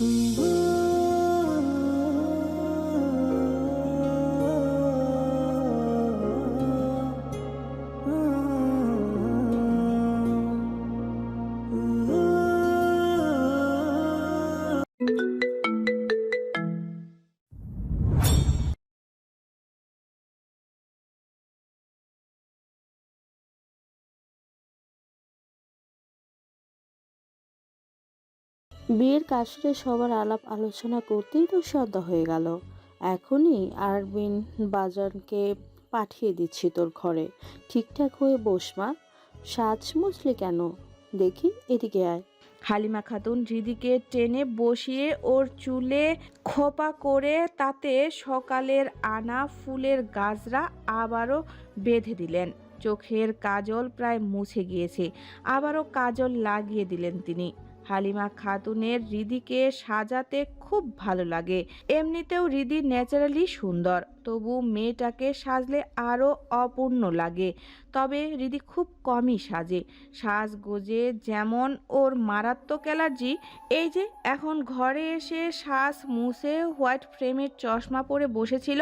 Mm-hmm. বিয়ের কাশরে সবার আলাপ আলোচনা করতেই তো সন্ধ্যা হয়ে গেল। এখনই আরবিন বাজারকে পাঠিয়ে দিচ্ছি তোর ঘরে। ঠিকঠাক হয়ে বস, মা। সাজ মুছলি কেন? দেখি, এদিকে আয়। হালিমা খাতুন রিদিকে টেনে বসিয়ে ওর চুলে খোপা করে তাতে সকালের আনা ফুলের গাজরা আবারও বেঁধে দিলেন। চোখের কাজল প্রায় মুছে গিয়েছে। আবারও কাজল লাগিয়ে দিলেন তিনি। হালিমা খাতুনের রিদিকে সাজাতে খুব ভালো লাগে। এমনিতেও রিদি ন্যাচারালি সুন্দর তবু মেয়েটাকে সাজলে আরও অপূর্ণ লাগে। তবে রিদি খুব কমই সাজে। সাজগোজে যেমন ওর মারাত্মক অ্যালার্জি, এই যে এখন ঘরে এসে শ্বাস মুছে হোয়াইট ফ্রেমের চশমা পরে বসেছিল,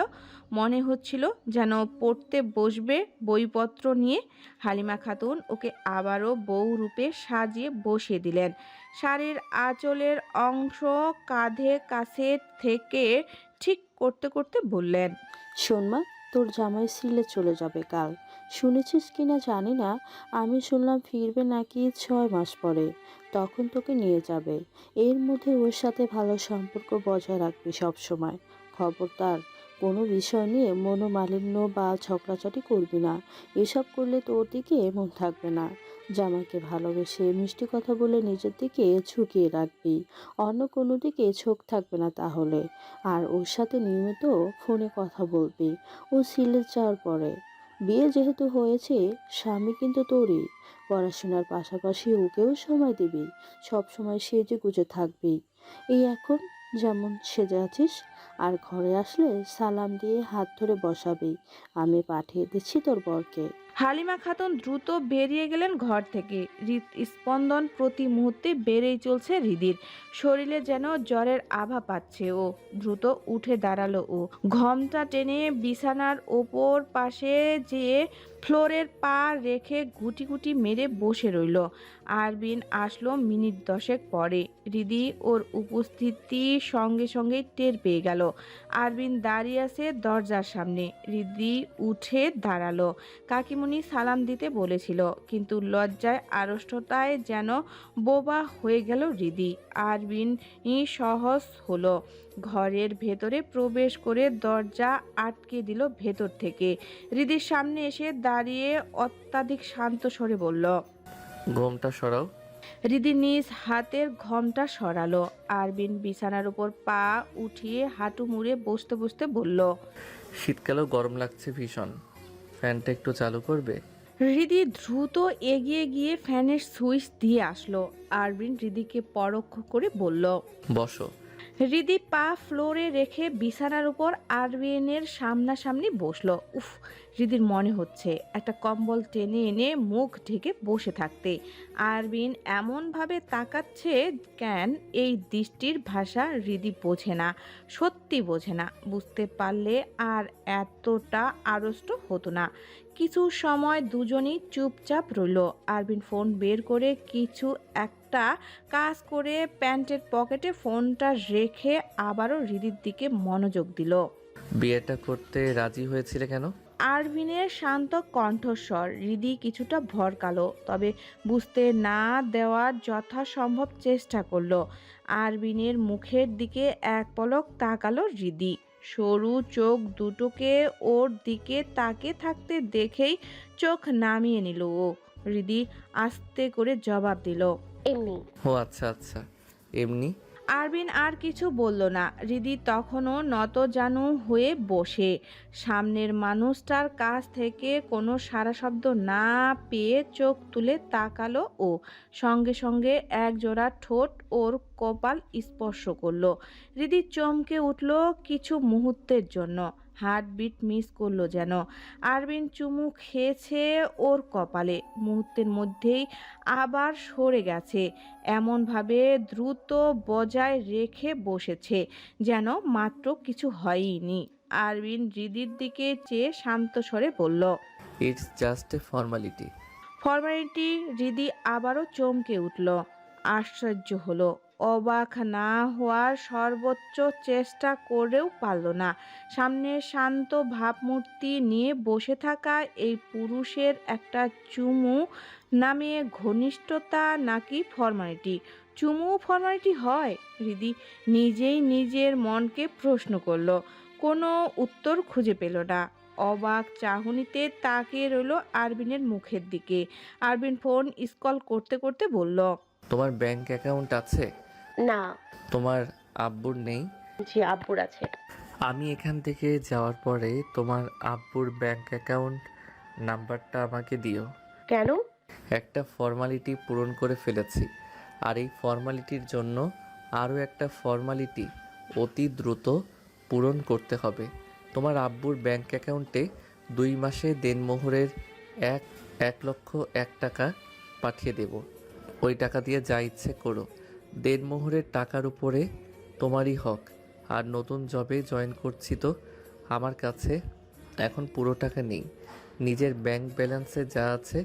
মনে হচ্ছিল যেন পড়তে বসবে বইপত্র নিয়ে। হালিমা খাতুন ওকে আবারও বউ রূপে সাজিয়ে বসিয়ে দিলেন। শাড়ির আঁচলের অংশ কাঁধে কাছে থেকে ঠিক করতে করতে বললেন, শোন মা, তোর জামাই সিলে চলে যাবে কাল। শুনেছিস কিনা জানি না, আমি শুনলাম ফিরবে নাকি ছয় মাস পরে। তখন তোকে নিয়ে যাবে। এর মধ্যে ওর সাথে ভালো সম্পর্ক বজায় রাখবি সবসময় খবরদার, কোনো বিষয় নিয়ে মনোমালিন্য বা ঝগড়াঝাটি করবি না। এসব করলে তোর দিকে মন থাকবে না। জামাইকে ভালোবেসে মিষ্টি কথা বলে নিজের দিকে ঝুঁকিয়ে রাখবি। অন্য কোনো দিকে ঝোঁক থাকবে না তাহলে। আর ওর সাথে নিয়মিত ফোনে কথা বলবি। ও সিলেট যাওয়ার পরে। বিয়ে যেহেতু হয়েছে, স্বামী কিন্তু তোরই। পড়াশোনার পাশাপাশি ওকেও সময় দিবি। সব সময় সেজে গুজে থাকবি। এই এখন যেমন সেজে আছিস, আর ঘরে আসলে সালাম দিয়ে হাত ধরে বসাবি। আমি পাঠিয়ে দিচ্ছি তোর বরকে। হালিমা খাতুন দ্রুত বেরিয়ে গেলেন ঘর থেকে। হৃদস্পন্দন প্রতি মুহূর্তে বেড়েই চলছে হৃদির। শরীরে যেন জ্বরের আভা পাচ্ছে ও দ্রুত উঠে দাঁড়াল ও। ঘমটা টেনে বিছানার ওপর পাশে যেয়ে ফ্লোরের পা রেখে গুটি গুটি মেরে বসে রইল। আরবিন আসলো মিনিট দশেক পরে। হৃদি ওর উপস্থিতি সঙ্গে সঙ্গে টের পেয়ে গেল। আরবিন দাঁড়িয়ে আছে দরজার সামনে। হৃদি উঠে দাঁড়াল। কাকিমুনি সালাম দিতে বলেছিল, কিন্তু লজ্জায়, আড়ষ্টতায় যেন বোবা হয়ে গেল রিদি আরবিন সহজ হলো। ঘরের ভেতরে প্রবেশ করে দরজা আটকে দিল ভেতর থেকে। রিদির সামনে এসে দাঁড়িয়ে অত্যাধিক শান্ত স্বরে বলল, ঘোমটা সরাও। হৃদি নিজ হাতের ঘমটা সরালো। আরবিন বিছানার উপর পা উঠিয়ে হাঁটু মুড়ে বসতে বসতে বলল শীতকালেও গরম লাগছে ভীষণ। ফ্যানটা একটু চালু করবে? রিদি দ্রুত এগিয়ে গিয়ে ফ্যানের সুইচ দিয়ে আসলো। আরবিন রিদিকে পরোক্ষ করে বলল বসো। হৃদি পা ফ্লোরে রেখে বিছানার উপর আরবিনের সামনাসামনি বসল। উফ, হৃদির মনে হচ্ছে, একটা কম্বল টেনে এনে মুখ ঢেকে বসে থাকতে। আরবিন এমনভাবে তাকাচ্ছে কেন এই দৃষ্টির ভাষা হৃদি বোঝে না, সত্যি বোঝে না। বুঝতে পারলে আর এতটা আড়ষ্ট হতো না। কিছু সময় দুজনই চুপচাপ রইল। আরবিন ফোন বের করে কিছু একটা কাজ করে প্যান্টের পকেটে ফোনটা রেখে আবারও হৃদির দিকে মনোযোগ দিল। বিয়েটা করতে রাজি হয়েছিলে কেন? আরভিনের শান্ত কণ্ঠস্বর হৃদি কিছুটা ভরকালো তবে বুঝতে না দেওয়ার যথাসম্ভব চেষ্টা করল। আরবিনের মুখের দিকে এক পলক তাকালো হৃদি সরু চোখ দুটোকে ওর দিকে তাকে থাকতে দেখেই চোখ নামিয়ে নিল ও। হৃদি আস্তে করে জবাব দিল এমনি। ও আচ্ছা আচ্ছা। এমনি? আরবিন আর কিছু বলল না। রিদি তখনও নত নতজানু হয়ে বসে। সামনের মানুষটার কাছ থেকে কোনো সারা শব্দ না পেয়ে চোখ তুলে তাকালো ও সঙ্গে সঙ্গে এক জোড়া ঠোঁট ওর কপাল স্পর্শ করল। হৃদি চমকে উঠল কিছু মুহূর্তের জন্য। হার্টবিট মিস করল যেন। আরবিন চুমু খেয়েছে ওর কপালে। মুহূর্তের মধ্যেই আবার সরে গেছে। এমনভাবে দ্রুত বজায় রেখে বসেছে যেন মাত্র কিছু হয়ইনি। আরবিন হৃদির দিকে চেয়ে শান্ত স্বরে বলল it's just a formality formality Hridi আবারও চমকে উঠল। আশ্চর্য হলো অবাক না হওয়ার সর্বোচ্চ চেষ্টা করেও পারল না। সামনে শান্ত ভাবমূর্তি নিয়ে বসে থাকা এই পুরুষের একটা চুমু নামে ঘনিষ্ঠতা নাকি ফরমালিটি? চুমু ফরমালিটি হয়? হৃদি নিজেই নিজের মনকে প্রশ্ন করল। কোনো উত্তর খুঁজে পেল না। অবাক চাহনিতে তাকিয়ে রইল আরবিনের মুখের দিকে। আরবিন ফোন স্কল করতে করতে বলল, তোমার ব্যাংক অ্যাকাউন্ট আছে? না। তোমার আব্বুর নেই? জি আব্বুর আছে। আমি এখান থেকে যাওয়ার পরে তোমার আব্বুর ব্যাংক অ্যাকাউন্ট নাম্বারটা আমাকে দিও। কেন? একটা ফর্মালিটি পূরণ করে ফেলেছি। আর এই ফর্মালিটির জন্য আরও একটা ফর্মালিটি অতি দ্রুত পূরণ করতে হবে। তোমার আব্বুর ব্যাংক অ্যাকাউন্টে দুই মাসে দেনমোহরের এক এক লক্ষ এক টাকা পাঠিয়ে দেব। ওই টাকা দিয়ে যা ইচ্ছে করো। দেনমোহরের টাকার উপরে তোমারই হক। আর নতুন জবে জয়েন করছি তো। আমার কাছে এখন পুরো টাকা নেই। নিজের ব্যাংক ব্যালেন্সে যা আছে,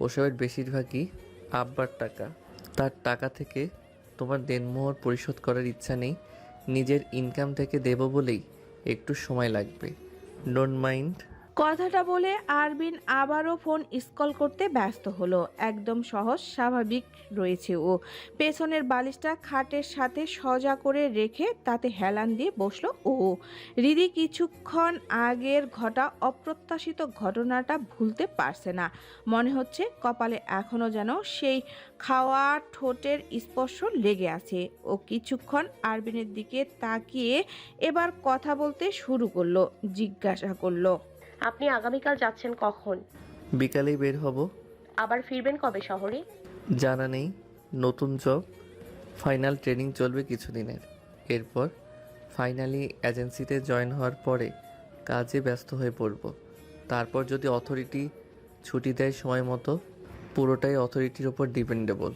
ওসবের বেশিরভাগই আব্বার টাকা। তার টাকা থেকে তোমার দেনমোহর পরিশোধ করার ইচ্ছা নেই। নিজের ইনকাম থেকে দেব বলেই একটু সময় লাগবে। ডোন্ট মাইন্ড কথাটা বলে আরবিন আবারও ফোন স্কল করতে ব্যস্ত হলো। একদম সহজ, স্বাভাবিক রয়েছে ও। পেছনের বালিশটা খাটের সাথে সজা করে রেখে তাতে হেলান দিয়ে বসল ও। রিদি কিছুক্ষণ আগের ঘটা অপ্রত্যাশিত ঘটনাটা ভুলতে পারছে না। মনে হচ্ছে কপালে এখনও যেন সেই খাওয়া ঠোঁটের স্পর্শ লেগে আছে। ও কিছুক্ষণ আরবিনের দিকে তাকিয়ে এবার কথা বলতে শুরু করল, জিজ্ঞাসা করল। আপনি আগামীকাল যাচ্ছেন কখন? বিকালেই বের হব। আবার ফিরবেন কবে শহরে? জানা নেই। নতুন জব ফাইনাল ট্রেনিং চলবে কিছুদিনের। এরপর ফাইনালি এজেন্সিতে জয়েন হওয়ার পরে কাজে ব্যস্ত হয়ে পড়ব। তারপর যদি অথরিটি ছুটি দেয় সময় মতো পুরোটাই অথরিটির ওপর ডিপেন্ডেবল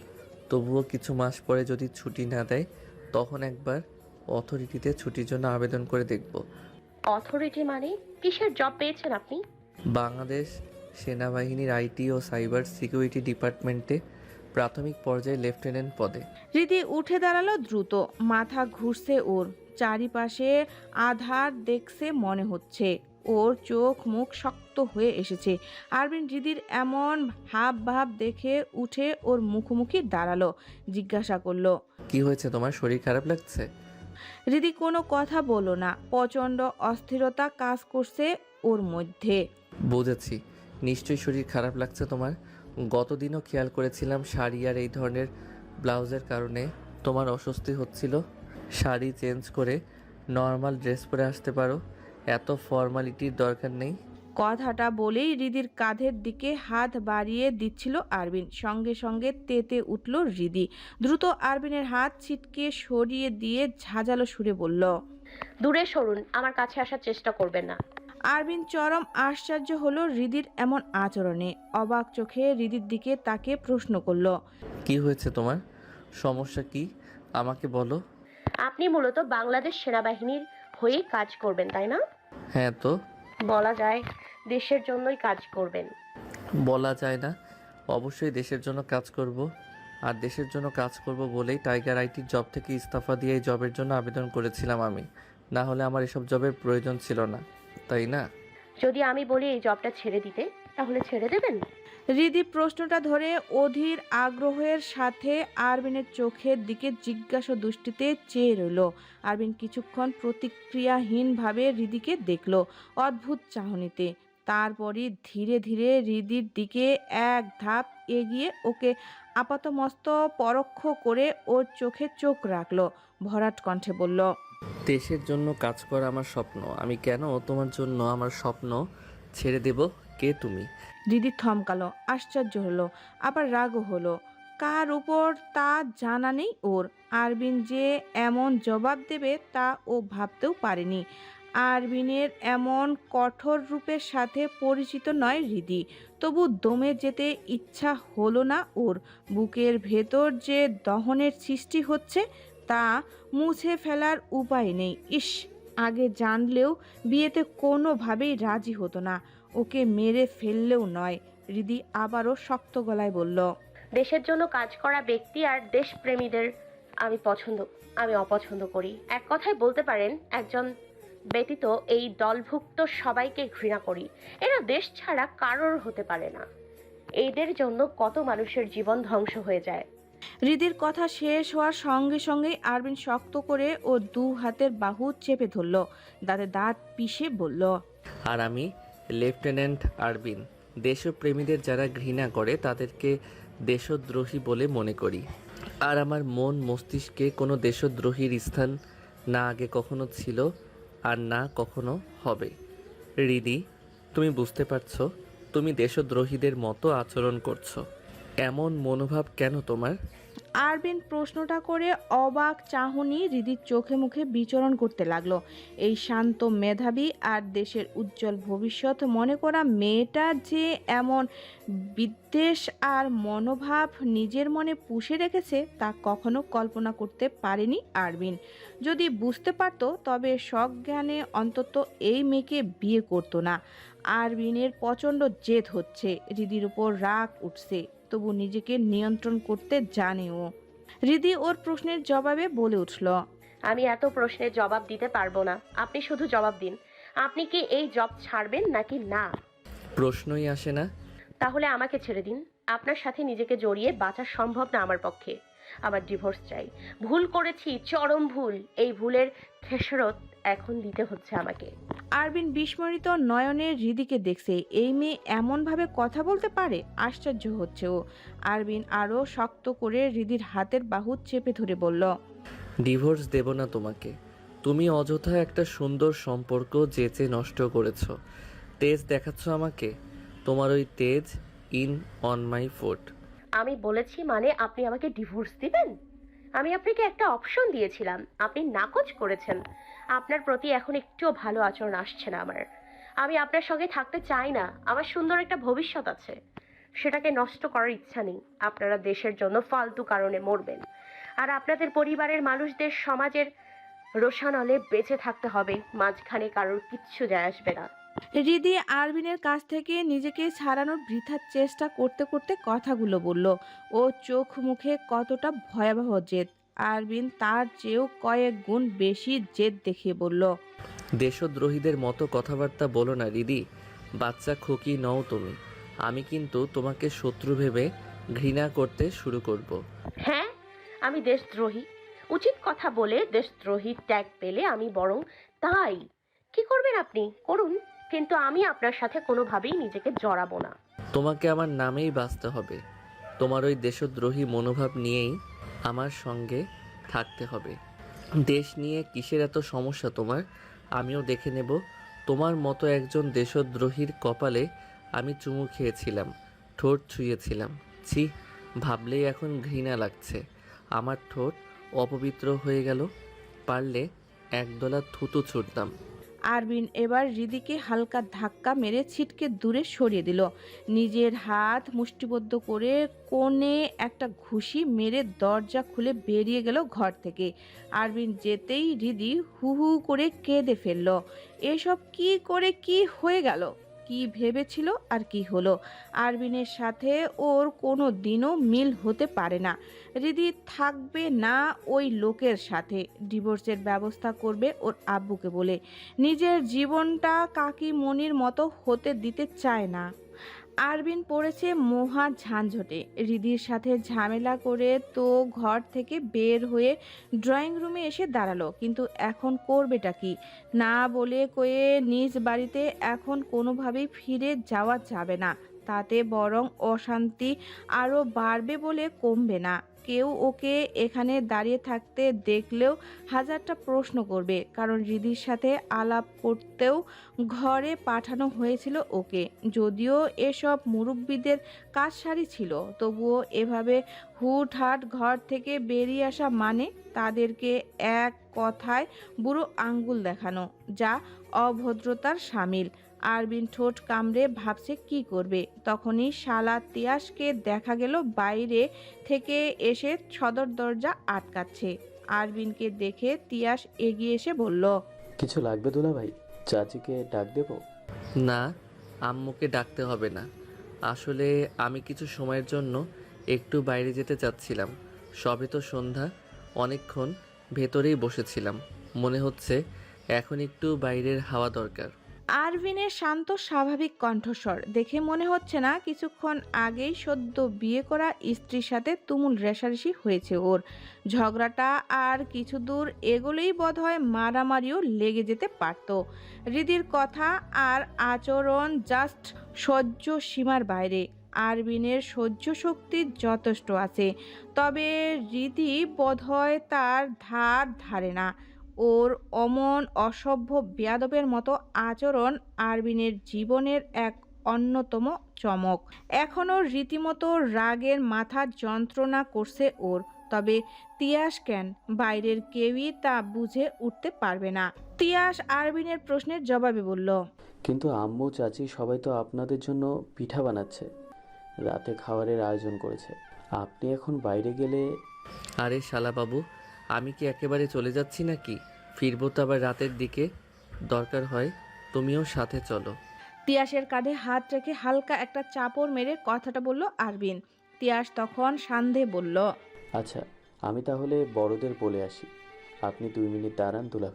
তবুও কিছু মাস পরে যদি ছুটি না দেয় তখন একবার অথরিটিতে ছুটির জন্য আবেদন করে দেখব। অথরিটি মানে? কিসের জব পেয়েছেন আপনি? বাংলাদেশ সেনাবাহিনীর আইটি ও সাইবার সিকিউরিটি ডিপার্টমেন্টে প্রাথমিক পর্যায়ে লেফটেন্যান্ট পদে। রীতি উঠে দাঁড়াল দ্রুত। মাথা ঘুরছে ওর। চারিপাশে আধার দেখছে মনে হচ্ছে। ওর চোখ মুখ শক্ত হয়ে এসেছে। আরবিন রিদির এমন হাব ভাব দেখে উঠে ওর মুখোমুখি দাঁড়াল। জিজ্ঞাসা করল কি হয়েছে তোমার? শরীর খারাপ লাগছে? রিদি কোনো কথা বলো না। প্রচণ্ড অস্থিরতা কাজ করছে ওর মধ্যে। বুঝেছি। নিশ্চয়ই শরীর খারাপ লাগছে তোমার। গতদিনও খেয়াল করেছিলাম শাড়ি আর এই ধরনের ব্লাউজের কারণে তোমার অস্বস্তি হচ্ছিল। শাড়ি চেঞ্জ করে নর্মাল ড্রেস পরে আসতে পারো। এত ফর্মালিটির দরকার নেই। কথাটা বলেই রিদির কাঁধের দিকে হাত বাড়িয়ে দিচ্ছিল আরবিন। সঙ্গে সঙ্গে তেতে উঠল রিদি। দ্রুত আরবিনের হাত ছিটকে সরিয়ে দিয়ে ঝাঁঝালো সুরে বলল দূরে সরুন আমার কাছে আসার চেষ্টা করবেন না। আরবিন চরম আশ্চর্য হলো রিদির এমন আচরণে। অবাক চোখে রিদির দিকে তাকে প্রশ্ন করল কি হয়েছে তোমার? সমস্যা কি? আমাকে বলো। আপনি মূলত বাংলাদেশ সেনাবাহিনীর হয়ে কাজ করবেন তাই না? হ্যাঁ তো। বলা যায় দেশের জন্যই কাজ করবেন। বলা যায় না। অবশ্যই দেশের জন্য কাজ করব। আর দেশের জন্য কাজ করব বলেই টাইগার আইটির জব থেকে ইস্তফা দিয়ে এই জবের জন্য আবেদন করেছিলাম আমি। না হলে আমার এসব জবের প্রয়োজন ছিল না। তাই না? যদি আমি বলি এই জবটা ছেড়ে দিতে তাহলে ছেড়ে দেবেন? রিদি প্রশ্নটা ধরে অধীর আগ্রহের সাথে আরবিনের চোখের দিকে জিজ্ঞাসা দৃষ্টিতে চেয়ে রইল। আরবিন কিছুক্ষণ প্রতিক্রিয়াহীনভাবে রিদিকে দেখল অদ্ভুত চাহনিতে। তারপরই ধীরে ধীরে রিদির দিকে এক ধাপ এগিয়ে ওকে আপাতমস্ত পরোক্ষ করে ওর চোখে চোখ রাখল। ভরাট কণ্ঠে বলল, দেশের জন্য কাজ করা আমার স্বপ্ন। আমি কেন তোমার জন্য আমার স্বপ্ন ছেড়ে দেব? কে তুমি? দিদি থমকালো, আশ্চর্য হলো, আবার রাগও হলো। কার উপর তা জানা নেই ওর। আরবিন যে এমন জবাব দেবে তা ও ভাবতেও পারেনি। আরবিনের এমন কঠোর রূপের সাথে পরিচিত নয় হৃদি তবু দমে যেতে ইচ্ছা হলো না ওর। বুকের ভেতর যে দহনের সৃষ্টি হচ্ছে, তা মুছে ফেলার উপায় নেই। ইস, আগে জানলেও বিয়েতে কোনোভাবেই রাজি হতো না। ওকে মেরে ফেললেও নয় রিদি আবারও শক্ত গলায় বলল দেশের জন্য কাজ করা ব্যক্তি আর দেশপ্রেমীদের আমি পছন্দ আমি অপছন্দ করি। এক কথায় বলতে পারেন একজন ব্যতীত এই দলভুক্ত সবাইকে ঘৃণা করি। এরা দেশ ছাড়া কারোর হতে পারে না। এদের জন্য কত মানুষের জীবন ধ্বংস হয়ে যায়। রিদির কথা শেষ হওয়ার সঙ্গে সঙ্গেই আরবিন শক্ত করে ও দু হাতের বাহু চেপে ধরল দাঁতে দাঁত পিষে বলল আর আমি লেফটেন্যান্ট আরবিন, দেশপ্রেমীদের যারা ঘৃণা করে তাদেরকে দেশদ্রোহী বলে মনে করি। আর আমার মন মস্তিষ্কে কোনো দেশদ্রোহীর স্থান না আগে কখনো ছিল আর না কখনো হবে। রিদি, তুমি বুঝতে পারছ, তুমি দেশদ্রোহীদের মতো আচরণ করছ। এমন মনোভাব কেন তোমার? আরবিন প্রশ্নটা করে অবাক চাহনি হৃদির চোখে মুখে বিচরণ করতে লাগল। এই শান্ত মেধাবী আর দেশের উজ্জ্বল ভবিষ্যৎ মনে করা মেয়েটা যে এমন বিদ্বেষ আর মনোভাব নিজের মনে পুষে রেখেছে, তা কখনো কল্পনা করতে পারেনি আরবিন। যদি বুঝতে পারতো, তবে সজ্ঞানে অন্তত এই মেয়েকে বিয়ে করতো না। আরবিনের প্রচণ্ড জেদ হচ্ছে হৃদির উপর রাগ উঠছে। তবু নিজেকে নিয়ন্ত্রণ করতে জানে ও হৃদি ওর প্রশ্নের জবাবে বলে উঠল আমি এত প্রশ্নের জবাব দিতে পারব না। আপনি শুধু জবাব দিন। আপনি কি এই জব ছাড়বেন নাকি না? প্রশ্নই আসে না। তাহলে আমাকে ছেড়ে দিন। আপনার সাথে নিজেকে জড়িয়ে বাঁচা সম্ভব না আমার পক্ষে। আমার ডিভোর্স চাই। ভুল করেছি চরম ভুল। এই ভুলের খেসরত এখন দিতে হচ্ছে আমাকে। আরবিন বিস্মরিত নয়নের হৃদিকে দেখছে এই মেয়ে এমনভাবে কথা বলতে পারে? আশ্চর্য হচ্ছে ও। আরবিন আরও শক্ত করে হৃদির হাতের বাহু চেপে ধরে বলল ডিভোর্স দেব না তোমাকে। তুমি অযথা একটা সুন্দর সম্পর্ক যেচে নষ্ট করেছ। তেজ দেখাচ্ছ আমাকে? তোমার ওই তেজ ইন অন মাই ফুট। আমি বলেছি মানে আপনি আমাকে ডিভোর্স দিবেন? আমি আপনাকে একটা অপশন দিয়েছিলাম। আপনি নাকচ করেছেন। আপনার প্রতি এখন একটুও ভালো আচরণ আসছে না আমার। আমি আপনার সঙ্গে থাকতে চাই না। আমার সুন্দর একটা ভবিষ্যৎ আছে। সেটাকে নষ্ট করার ইচ্ছা নেই। আপনারা দেশের জন্য ফালতু কারণে মরবেন। আর আপনাদের পরিবারের মানুষদের সমাজের রোশানলে বেঁচে থাকতে হবে। মাঝখানে কারোর কিচ্ছু যায় আসবে না। হৃদি আরবিনের কাছ থেকে নিজেকে ছাড়ানোর বৃথার চেষ্টা করতে করতে কথাগুলো বলল। ও চোখ মুখে কতটা ভয়াবহ জেদ। আরবিন তার চেয়েও কয়েক গুণ বেশি জেদ দেখিয়ে বলল দেশদ্রোহীদের মতো কথাবার্তা বলো না দিদি বাচ্চা খুকি নও তুমি। আমি কিন্তু তোমাকে শত্রু ভেবে ঘৃণা করতে শুরু করব। হ্যাঁ আমি দেশদ্রোহী। উচিত কথা বলে দেশদ্রোহী ট্যাগ পেলে আমি বরং তাই। কি করবেন আপনি? করুন কিন্তু আমি আপনার সাথে কোনোভাবেই নিজেকে জড়াবো না। তোমাকে আমার নামেই বাঁচতে হবে। তোমার ওই দেশদ্রোহী মনোভাব নিয়েই আমার সঙ্গে থাকতে হবে। দেশ নিয়ে কিসের এত সমস্যা তোমার? আমিও দেখে নেব। তোমার মতো একজন দেশদ্রোহীর কপালে আমি চুমু খেয়েছিলাম, ঠোঁট ছুঁয়েছিলাম। ছি, ভাবলেই এখন ঘৃণা লাগছে। আমার ঠোঁট অপবিত্র হয়ে গেল, পারলে একদলা থুতু ছুটতাম। আরবিন এবার রিদিকে হালকা ধাক্কা মেরে ছিটকে দূরে সরিয়ে দিল। নিজের হাত মুষ্টিবদ্ধ করে কোণে একটা ঘুষি মেরে দরজা খুলে বেরিয়ে গেল ঘর থেকে। আরবিন যেতেই রিদি হু হু করে কেঁদে ফেলল। এসব কি করে কি হয়ে গেল? কি ভেবেছিল আর কি হলো। আরবিনের সাথে ওর কোনো দিনও মিল হতে পারে না। রিদি থাকবে না ওই লোকের সাথে। ডিভোর্সের ব্যবস্থা করবে ওর আব্বুকে বলে। নিজের জীবনটা কাকিমণির মতো হতে দিতে চায় না। আরবিন পড়েছে মহা ঝানঝটে রিদির সাথে ঝামেলা করে তো ঘর থেকে বের হয়ে ড্রয়িং রুমে এসে দাঁড়াল, কিন্তু এখন করবেটা কি? না বলে কয়ে নিজ বাড়িতে এখন কোনোভাবেই ফিরে যাওয়া যাবে না, তাতে বরং অশান্তি আরও বাড়বে বলে কমবে না। কেউ ওকে এখানে দাঁড়িয়ে থাকতে দেখলেও হাজারটা প্রশ্ন করবে। কারণ রিদির সাথে আলাপ করতেও ঘরে পাঠানো হয়েছিল ওকে। যদিও এসব মুরব্বীদের কাজ সারি ছিল, তবুও এভাবে হুটহাট ঘর থেকে বেরিয়ে আসা মানে তাদেরকে এক কথায় বুড়ো আঙ্গুল দেখানো যা অভদ্রতার সামিল। আরবিন ঠোঁট কামড়ে ভাবছে কি করবে। তখনই শালা তিয়াসকে দেখা গেল বাইরে থেকে এসে সদর দরজা আটকাচ্ছে। আরবিনকে দেখে তিয়াস এগিয়ে এসে বলল কিছু লাগবে দুলা ভাই? চাচিকে ডাক দেবো? না আম্মুকে ডাকতে হবে না। আসলে আমি কিছু সময়ের জন্য একটু বাইরে যেতে চাচ্ছিলাম। সবে তো সন্ধ্যা অনেকক্ষণ ভেতরেই বসেছিলাম। মনে হচ্ছে এখন একটু বাইরের হাওয়া দরকার। আরভিনের শান্ত, স্বাভাবিক কণ্ঠস্বর দেখে মনে হচ্ছে না কিছুক্ষণ আগেই সদ্য বিয়ে করা স্ত্রীর সাথে তুমুল রেশারেশি হয়েছে ওর। ঝগড়াটা আর কিছু দূর এগোলেই বোধহয় মারামারিও লেগে যেতে পারত। হৃদির কথা আর আচরণ জাস্ট সহ্য সীমার বাইরে। আরবিনের সহ্য শক্তি যথেষ্ট আছে, তবে রীতি বোধহয় তার ধার ধারে না। ওর অমন অসভ্য বেয়াদবের মতো আচরণ আরবিনের জীবনের এক অন্যতম চমক। এখনও রীতিমতো রাগের মাথা যন্ত্রণা করছে ওর, তবে তিয়াস কেন? বাইরের কেউই তা বুঝে উঠতে পারবে না। তিয়াস আরবিনের প্রশ্নের জবাবে বলল, কিন্তু আম্মু, চাচি সবাই তো আপনাদের জন্য পিঠা বানাচ্ছে। রাতে খাবারের আয়োজন করেছে। আপনি এখন বাইরে গেলে আরে শালাবাবু আমি কি একেবারে চলে যাচ্ছি নাকি? ফিরবো তো আবার রাতের দিকে। দরকার হয় তুমিও সাথে চলো। তিয়াসের কাঁধে হাত রেখে হালকা একটা চাপড় মেরে কথাটা বলল আরবিন। তিয়াস তখন সান্ধে বলল আচ্ছা আমি তাহলে বড়দের বলে আসি। আপনি দুই মিনিট দাঁড়ান দুলা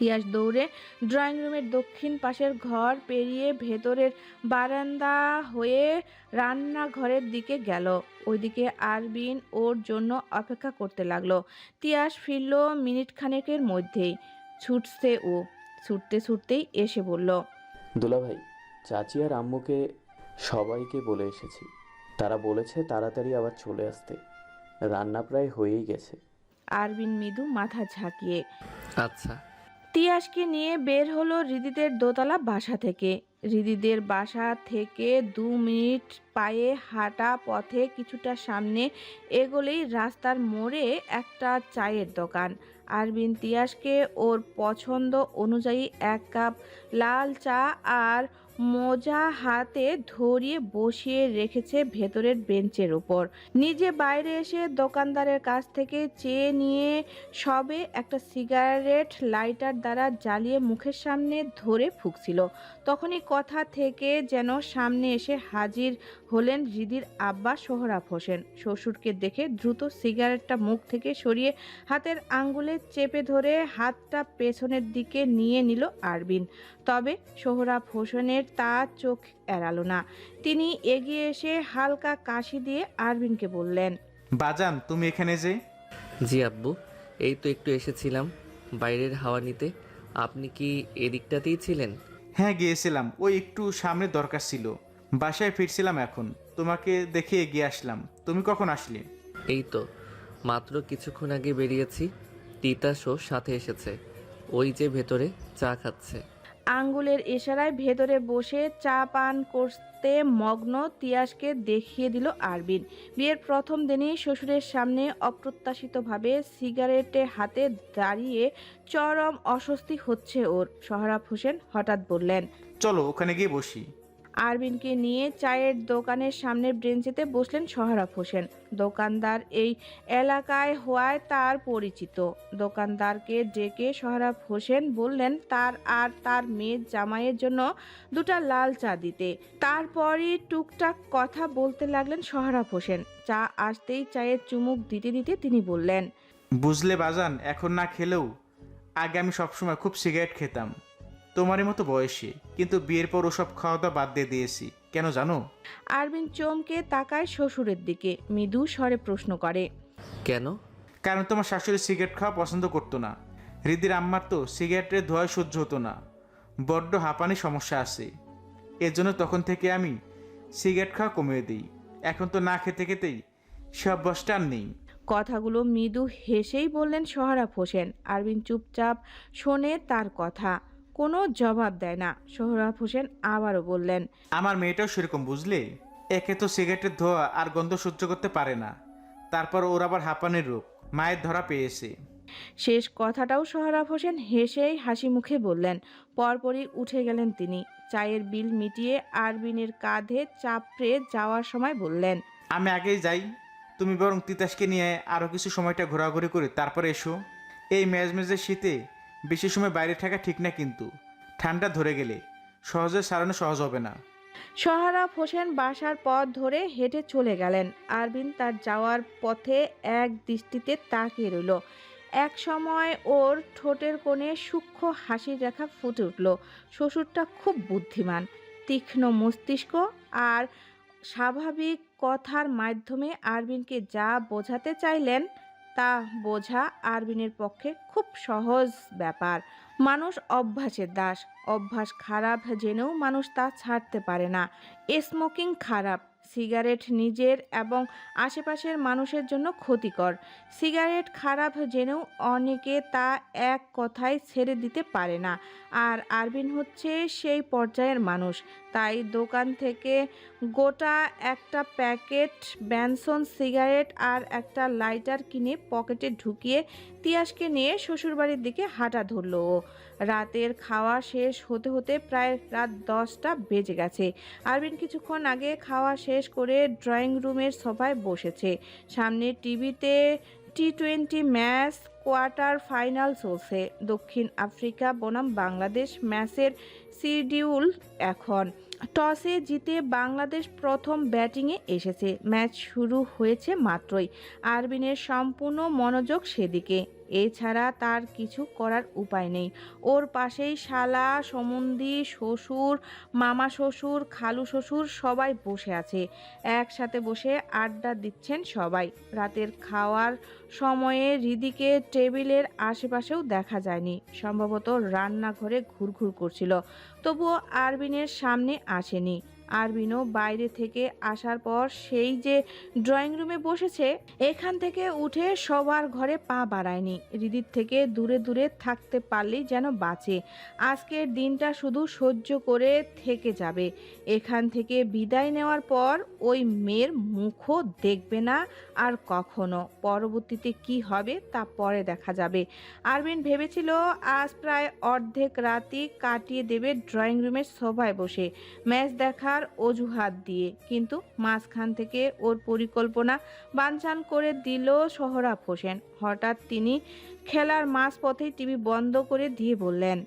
ভাই তিয়াস দৌড়ে ড্রয়িং রুমের দক্ষিণ পাশের ঘর পেরিয়ে ভেতরের বারান্দা হয়ে রান্নাঘরের দিকে গেল। ওইদিকে আরবিন ওর জন্য অপেক্ষা করতে লাগল। তিয়াস ফিরল মিনিট খানেকের মধ্যেই। ছুটছে ও। ছুটতে ছুটতেই এসে বলল দুলা ভাই চাচি আর আম্মুকে সবাইকে বলে এসেছি। তারা বলেছে তাড়াতাড়ি আবার চলে আসতে। রান্না প্রায় হয়েই গেছে। আরবিন মৃদু মাথা ঝাঁকিয়ে আচ্ছা। তিয়াসকে নিয়ে বের হলো হৃদিদের দোতলা বাসা থেকে। হৃদিদের বাসা থেকে দু মিনিট পায়ে হাঁটা পথে কিছুটা সামনে এগোলেই রাস্তার মোড়ে একটা চায়ের দোকান। আরবিন তিয়াসকে ওর পছন্দ অনুযায়ী এক কাপ লাল চা আর মোজা হাতে ধরিয়ে বসিয়ে রেখেছে ভেতরের বেঞ্চের উপর। নিজে বাইরে এসে দোকানদারের কাছ থেকে চেয়ে নিয়ে সবে একটা সিগারেট লাইটার দ্বারা জ্বালিয়ে মুখের সামনে ধরে ফুঁকছিল। তখনই কথা থেকে যেন সামনে এসে হাজির হলেন হৃদির আব্বা সোহরাব হোসেন। শ্বশুরকে দেখে দ্রুত সিগারেটটা মুখ থেকে সরিয়ে হাতের আঙ্গুলে চেপে ধরে হাতটা পেছনের দিকে নিয়ে নিল আরবিন। তবে সোহরাব হোসেনের তা চোখ এড়ালো না। তিনি এগিয়ে এসে হালকা কাশি দিয়ে আরবিনকে বললেন বাজান তুমি এখানে যে? জি আব্বু এই তো একটু এসেছিলাম। বাইরের হাওয়া নিতে। আপনি কি এদিকটাতেই ছিলেন? হ্যাঁ গিয়েছিলাম। ওই একটু সামনে দরকার ছিল। বাসায় ফিরছিলাম এখন। তোমাকে দেখে এগিয়ে আসলাম। তুমি কখন আসলে? এই তো মাত্র কিছুক্ষণ আগে বেরিয়েছি। তিতাসও সাথে এসেছে। ওই যে ভেতরে চা খাচ্ছে। আঙ্গুলের ইশারায় ভেতরে বসে চা পান করতে মগ্ন তিয়াসকে দেখিয়ে দিল আরবিন। বিয়ের প্রথম দিনেই শ্বশুরের সামনে অপ্রত্যাশিতভাবে সিগারেটে হাতে দাঁড়িয়ে চরম অস্বস্তি হচ্ছে ওর। সহরাব হোসেন হঠাৎ বললেন, চলো ওখানে গিয়ে বসি। আরবিনকে নিয়ে চায়ের দোকানের সামনের ব্রেঞ্চেতে বসলেন সোহরাব হোসেন। দোকানদার এই এলাকায় হওয়ায় তার পরিচিত। দোকানদারকে ডেকে সোহরাব হোসেন বললেন, তার আর তার মেয়ের জামাইয়ের জন্য দুটা লাল চা দিতে। তারপরই টুকটাক কথা বলতে লাগলেন সোহরাব হোসেন। চা আসতেই চায়ের চুমুক দিতে দিতে তিনি বললেন, বুঝলে বাজান, এখন না খেলেও আগে আমি সবসময় খুব সিগারেট খেতাম। তোমারই মতো বয়সী কিন্তু বিয়ের পর ওসব খাওয়া দাওয়া বাদ দিয়ে দিয়েছি। কেন জানো? আরবিন চমকে তাকায় শ্বশুরের দিকে। মৃদু স্বরে প্রশ্ন করে কেন? কারণ তোমার শাশুড়ি সিগারেট খাওয়া পছন্দ করতো না। হৃদির আম্মার তো সিগারেটের ধোঁয়ায় সহ্য হতো না। বড্ড হাঁপানি সমস্যা আছে। এর জন্য তখন থেকে আমি সিগারেট খাওয়া কমিয়ে দিই। এখন তো না খেতে খেতেই সে অভ্যাসটা আর নেই। কথাগুলো মৃদু হেসেই বললেন সোহরাব হোসেন। আরবিন চুপচাপ শোনে তার কথা। কোনো জবাব দেয় না। সোহরাব হোসেন আবারও বললেন আমার মেয়েটাও সেরকম বুঝলে? একে তো সিগারেটের ধোয়া আর গন্ধ সহ্য করতে পারে না। তারপর ওর আবার হাঁপানির রোগ মায়ের ধরা পেয়েছে। শেষ কথাটাও সোহরাব হোসেন হেসেই হাসি মুখে বললেন। পরপরই উঠে গেলেন তিনি। চায়ের বিল মিটিয়ে আরবিনের কাঁধে চাপড়ে যাওয়ার সময় বললেন আমি আগেই যাই। তুমি বরং তিতাসকে নিয়ে আরও কিছু সময়টা ঘোরাঘুরি করে তারপরে এসো। এই মেজমেজের শীতে বেশি সময় বাইরে থাকা ঠিক না কিন্তু। ঠান্ডা ধরে গেলে। সহজে সারানো সহজ হবে না। সোহরাব হোসেন বাসার পথ ধরে হেঁটে চলে গেলেন। আরবিন তার যাওয়ার পথে এক দৃষ্টিতে তাকিয়ে রইল। এক সময় ওর ঠোঁটের কোণে সূক্ষ্ম হাসির রেখা ফুটে উঠল। শ্বশুরটা খুব বুদ্ধিমান, তীক্ষ্ণ মস্তিষ্ক আর স্বাভাবিক কথার মাধ্যমে আরবিনকে যা বোঝাতে চাইলেন তা বোঝা আরবিনের পক্ষে খুব সহজ ব্যাপার। মানুষ অভ্যাসের দাস। অভ্যাস খারাপ জেনেও মানুষ তা ছাড়তে পারে না। স্মোকিং খারাপ। সিগারেট নিজের এবং আশেপাশের মানুষের জন্য ক্ষতিকর। সিগারেট খারাপ জেনেও অনেকে তা এক কথায় ছেড়ে দিতে পারে না। আর আরবিন হচ্ছে সেই পর্যায়ের মানুষ। তাই দোকান থেকে গোটা একটা প্যাকেট ব্যানসন সিগারেট আর একটা লাইটার কিনে পকেটে ঢুকিয়ে তিয়াসকে নিয়ে শ্বশুরবাড়ির দিকে হাঁটা ধরল রাতের খাওয়া শেষ হতে হতে প্রায় রাত দশটা বেজে গেছে। আরবিন কিছুক্ষণ আগে খাওয়া শেষ করে ড্রয়িং রুমের সোফায় বসেছে। সামনে টিভিতে T twenty match quarter final চলছে। দক্ষিণ আফ্রিকা বনাম বাংলাদেশ ম্যাচের শিডিউল এখন। টসে জিতে বাংলাদেশ প্রথম ব্যাটিংয়ে এসেছে। ম্যাচ শুরু হয়েছে মাত্রই। আরবিনের সম্পূর্ণ মনোযোগ সেদিকে। এছাড়া তার কিছু করার উপায় নেই। ওর পাশেই শালা সমন্ধি শ্বশুর, মামা শ্বশুর, খালু শ্বশুর সবাই বসে আছে। একসাথে বসে আড্ডা দিচ্ছেন সবাই। রাতের খাওয়ার সময়ে রিদিকে টেবিলের আশেপাশেও দেখা যায়নি। সম্ভবত রান্নাঘরে ঘুরঘুর করছিল। তবুও আরবিনের সামনে আসেনি। আরবিনও বাইরে থেকে আসার পর সেই যে ড্রয়িং রুমে বসেছে, এখান থেকে উঠে সবার ঘরে পা বাড়ায়নি। হৃদির থেকে দূরে দূরে থাকতে পারলেই যেন বাঁচে। আজকের দিনটা শুধু সহ্য করে থেকে যাবে। এখান থেকে বিদায় নেওয়ার পর ওই মেয়ের মুখও দেখবে না আর কখনো। পরবর্তীতে কি হবে তা পরে দেখা যাবে। আরবিন ভেবেছিল আজ প্রায় অর্ধেক রাতই কাটিয়ে দেবে ড্রয়িং রুমের সোফায় বসে। ম্যাচ দেখার অজুহাত দিয়ে। কিন্তু মাঝখান থেকে ওর পরিকল্পনা বানচান করে দিল সোহরাব হোসেন। হঠাৎ তিনি খেলার মাঝপথেই টিভি বন্ধ করে দিয়ে বললেন